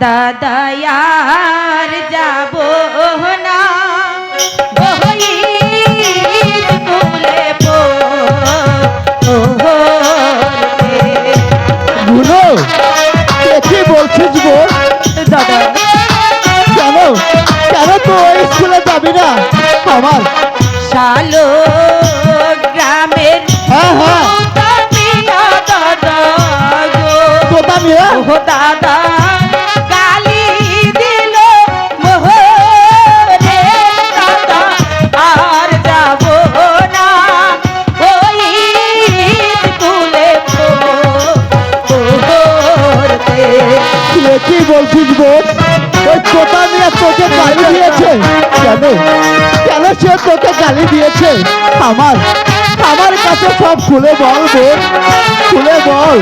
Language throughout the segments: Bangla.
দাদায়ার যাব না। বই তুলে গুলো কি বলছিস গো? দাদা কেন কেন তো ওই স্কুলে যাবি না? আমার। শালো গ্রামের হ্যাঁ হ্যাঁ। দাদা গো। দাদা। বলছিস বোন ওই তোতা মিয়া তোকে গালি দিয়েছে। কেন? কেন সে তোকে গালি দিয়েছে? আমার আমার কাছে সব খুলে বল বোন, খুলে বল।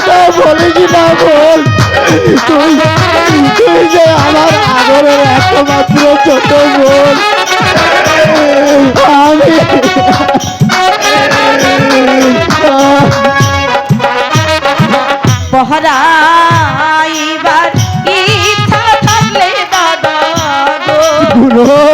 কথা বলেছি না বল পহরাইবার whoa.